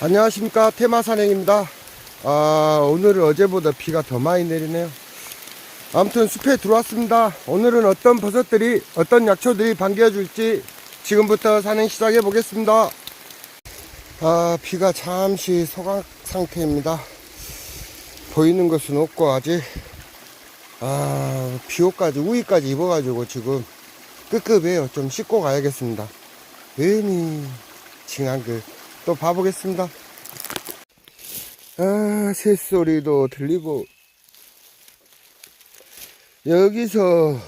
안녕하십니까. 테마산행입니다. 아 오늘은 어제보다 비가 더 많이 내리네요. 아무튼 숲에 들어왔습니다. 오늘은 어떤 버섯들이 어떤 약초들이 반겨줄지 지금부터 산행 시작해 보겠습니다. 아 비가 잠시 소강 상태입니다. 보이는 것은 없고 아직 아 비옷까지 우위까지 입어가지고 지금 끄급해요. 좀 씻고 가야겠습니다. 괜히 징한 글 또 봐보겠습니다 아 새소리도 들리고 여기서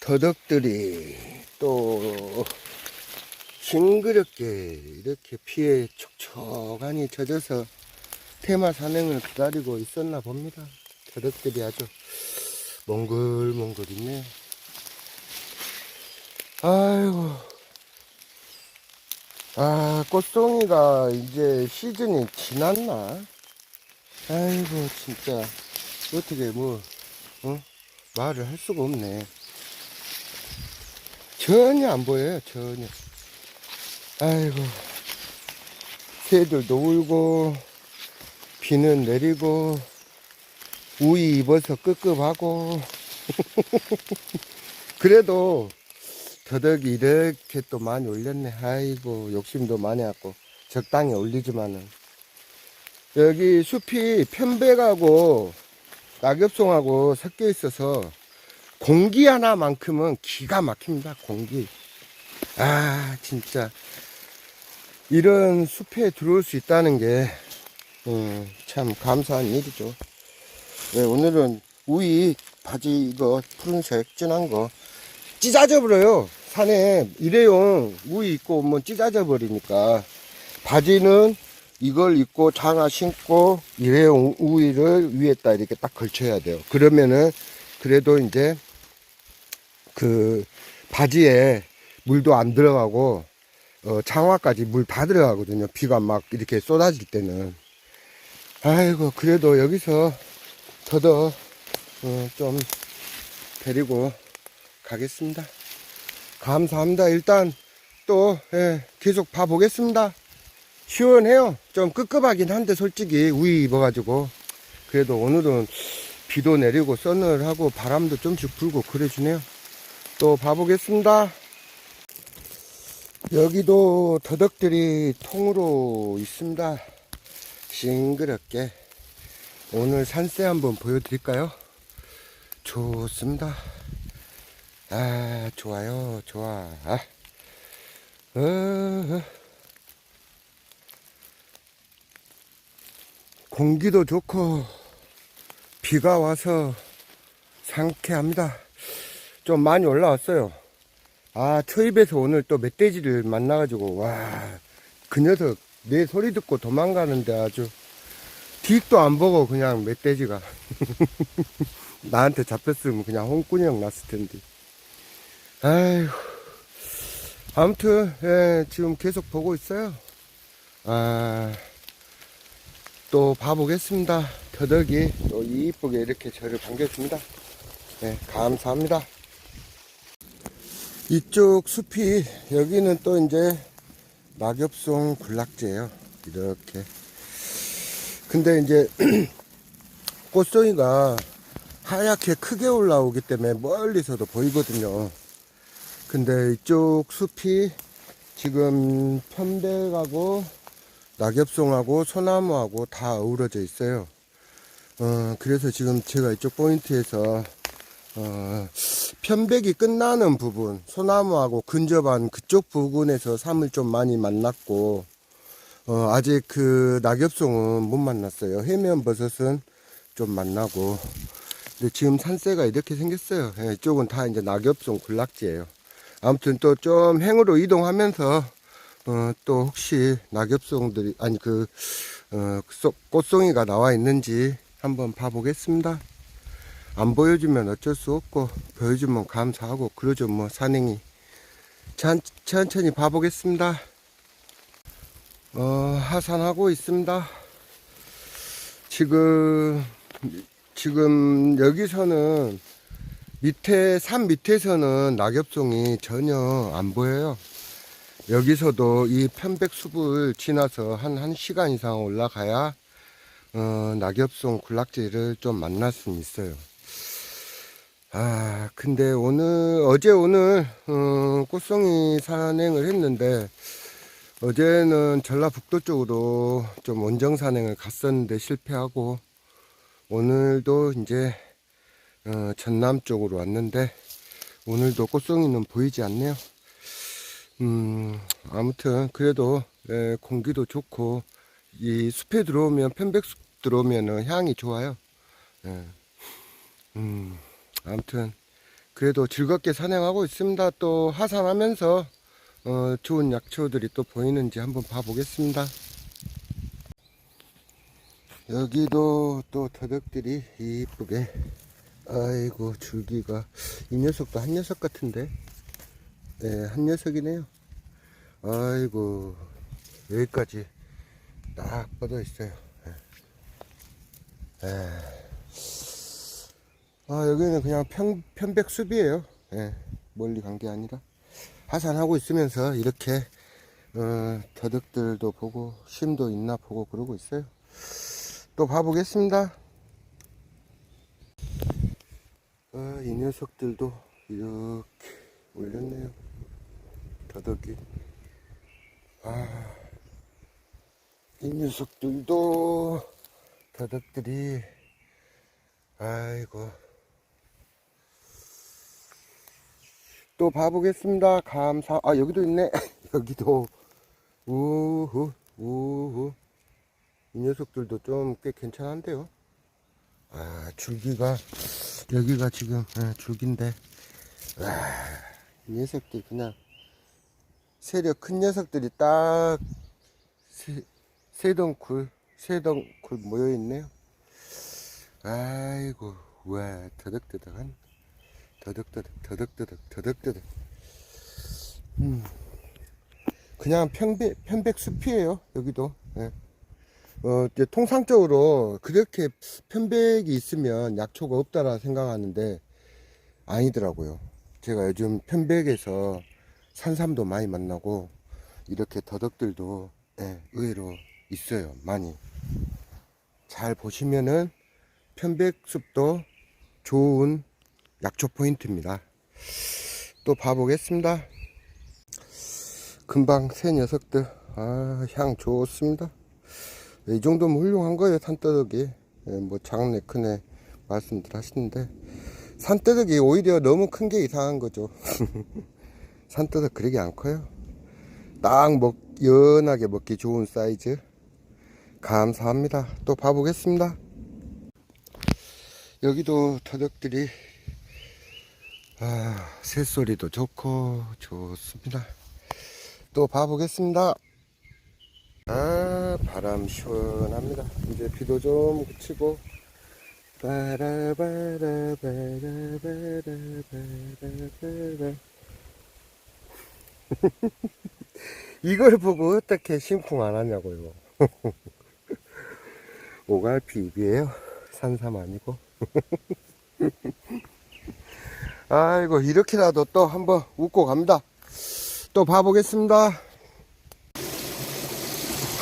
더덕들이 또 징그럽게 이렇게 피에 촉촉하니 젖어서 테마 산행을 기다리고 있었나 봅니다. 더덕들이 아주 몽글몽글 있네요. 아이고. 아, 꽃송이가 이제 시즌이 지났나? 아이고, 진짜. 어떻게 뭐, 어? 말을 할 수가 없네. 전혀 안 보여요, 전혀. 아이고. 새들도 울고, 비는 내리고, 우이 입어서 끄급하고. 그래도, 더덕이 이렇게 또 많이 올렸네. 아이고, 욕심도 많이 했고, 적당히 올리지만은. 여기 숲이 편백하고, 낙엽송하고 섞여 있어서, 공기 하나만큼은 기가 막힙니다, 공기. 아, 진짜. 이런 숲에 들어올 수 있다는 게, 음, 참 감사한 일이죠. 네, 오늘은 우이 바지 이거 푸른색 진한 거 찢어져 버려요. 산에 일회용 우이 입고 오면 찢어져 버리니까 바지는 이걸 입고 장화 신고 일회용 우이를 위에다 이렇게 딱 걸쳐야 돼요. 그러면은 그래도 이제 그 바지에 물도 안 들어가고 어, 장화까지 물 다 들어가거든요. 비가 막 이렇게 쏟아질 때는. 아이고 그래도 여기서 더더 어, 좀 데리고 가겠습니다. 감사합니다. 일단 또 예, 계속 봐보겠습니다. 시원해요. 좀 끄급하긴 한데 솔직히 우이 입어가지고 그래도 오늘은 비도 내리고 서늘하고 바람도 좀씩 불고 그래주네요. 또 봐보겠습니다. 여기도 더덕들이 통으로 있습니다. 싱그럽게 오늘 산세 한번 보여드릴까요? 좋습니다. 아, 좋아요, 좋아. 아. 어, 어. 공기도 좋고, 비가 와서 상쾌합니다. 좀 많이 올라왔어요. 아, 초입에서 오늘 또 멧돼지를 만나가지고, 와, 그 녀석 내 소리 듣고 도망가는데 아주 뒷도 안 보고 그냥 멧돼지가. 나한테 잡혔으면 그냥 홍군형 났을 텐데. 아이고. 아무튼, 예, 지금 계속 보고 있어요. 아, 또 봐보겠습니다. 더덕이 또 이쁘게 이렇게 저를 반겨줍니다. 네, 감사합니다. 이쪽 숲이, 여기는 또 이제 낙엽송 군락지예요 이렇게. 근데 이제 꽃송이가 하얗게 크게 올라오기 때문에 멀리서도 보이거든요. 근데 이쪽 숲이 지금 편백하고 낙엽송하고 소나무하고 다 어우러져 있어요. 어, 그래서 지금 제가 이쪽 포인트에서 어, 편백이 끝나는 부분, 소나무하고 근접한 그쪽 부근에서 삶을 좀 많이 만났고, 어, 아직 그 낙엽송은 못 만났어요. 해면버섯은 좀 만나고, 근데 지금 산세가 이렇게 생겼어요. 예, 이쪽은 다 이제 낙엽송 군락지예요. 아무튼 또 좀 행으로 이동하면서 어, 또 혹시 낙엽송들이 아니 그 어, 소- 꽃송이가 나와 있는지 한번 봐보겠습니다. 안 보여주면 어쩔 수 없고 보여주면 감사하고 그러죠 뭐 산행이 천, 천천히 봐보겠습니다. 어, 하산하고 있습니다. 지금 지금 여기서는 밑에 산 밑에서는 낙엽송이 전혀 안 보여요. 여기서도 이 편백숲을 지나서 한 1시간 이상 올라가야 어, 낙엽송 군락지를 좀 만날 수는 있어요. 아, 근데 오늘, 어제 오늘, 어, 꽃송이 산행을 했는데, 어제는 전라북도 쪽으로 좀 원정 산행을 갔었는데 실패하고, 오늘도 이제, 어, 전남 쪽으로 왔는데, 오늘도 꽃송이는 보이지 않네요. 음, 아무튼, 그래도, 예, 공기도 좋고, 이 숲에 들어오면, 편백숲 들어오면은 향이 좋아요. 예. 음. 아무튼 그래도 즐겁게 산행하고 있습니다. 또 하산하면서 어, 좋은 약초들이 또 보이는지 한번 봐보겠습니다. 여기도 또 더덕들이 이쁘게 아이고 줄기가 이 녀석도 한 녀석 같은데 네, 한 녀석이네요. 아이고 여기까지 딱 뻗어 있어요. 예. 에. 아, 여기는 그냥 편, 편백숲이에요. 예, 멀리 간 게 아니라. 하산하고 있으면서 이렇게, 어, 더덕들도 보고, 심도 있나 보고 그러고 있어요. 또 봐보겠습니다. 아, 이 녀석들도 이렇게 올렸네요. 더덕이. 아, 이 녀석들도 더덕들이, 아이고. 또 봐보겠습니다. 감사. 아 여기도 있네. 여기도 우후 우후 이 녀석들도 좀 꽤 괜찮은데요. 아 줄기가 여기가 지금 예, 줄기인데 아, 이 녀석들 그냥 세력 큰 녀석들이 딱 세, 세 덩굴 세 덩굴 모여 있네요. 아이고 와 더덕더덕한 더덕더덕 더덕더덕 더덕더덕 음 그냥 편백 편백 숲이에요 여기도 예. 어 통상적으로 그렇게 편백이 있으면 약초가 없다라 생각하는데 아니더라고요 제가 요즘 편백에서 산삼도 많이 만나고 이렇게 더덕들도 예, 의외로 있어요 많이 잘 보시면은 편백숲도 좋은 약초 포인트입니다. 또 봐보겠습니다. 금방 새 녀석들, 아, 향 좋습니다. 이 정도면 훌륭한 거예요, 산더덕이. 예, 뭐, 작네, 크네, 말씀들 하시는데. 산더덕이 오히려 너무 큰 게 이상한 거죠. 산더덕 그러게 안 커요. 딱 먹, 연하게 먹기 좋은 사이즈. 감사합니다. 또 봐보겠습니다. 여기도 터덕들이 아, 새소리도 좋고 좋습니다. 또 봐보겠습니다. 아, 바람 시원합니다. 이제 비도 좀 그치고 바라바라바라바라바라바라 이걸 보고 어떻게 심쿵 안 하냐고요. 오갈피 입이에요. 산삼 아니고. 아이고 이렇게라도 또 한번 웃고 갑니다 또 봐보겠습니다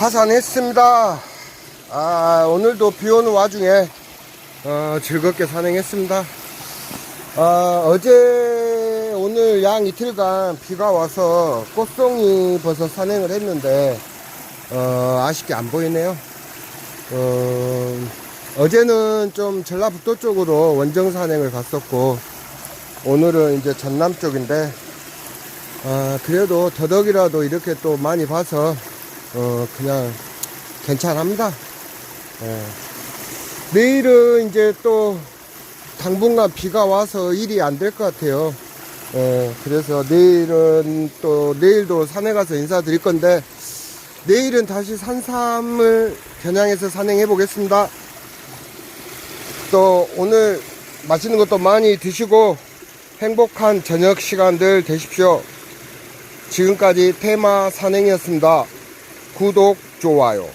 하산했습니다. 아 오늘도 비 오는 와중에 어, 즐겁게 산행했습니다. 아, 어제 오늘 양 이틀간 비가 와서 꽃송이 버섯 산행을 했는데 어, 아쉽게 안 보이네요. 어, 어제는 좀 전라북도 쪽으로 원정 산행을 갔었고 오늘은 이제 전남 쪽인데 아, 그래도 더덕이라도 이렇게 또 많이 봐서 어, 그냥 괜찮합니다. 예. 내일은 이제 또 당분간 비가 와서 일이 안 될 것 같아요. 예, 그래서 내일은 또 내일도 산에 가서 인사드릴 건데 내일은 다시 산삼을 겨냥해서 산행해 보겠습니다. 또 오늘 맛있는 것도 많이 드시고 행복한 저녁 시간들 되십시오. 지금까지 테마 산행이었습니다. 구독, 좋아요.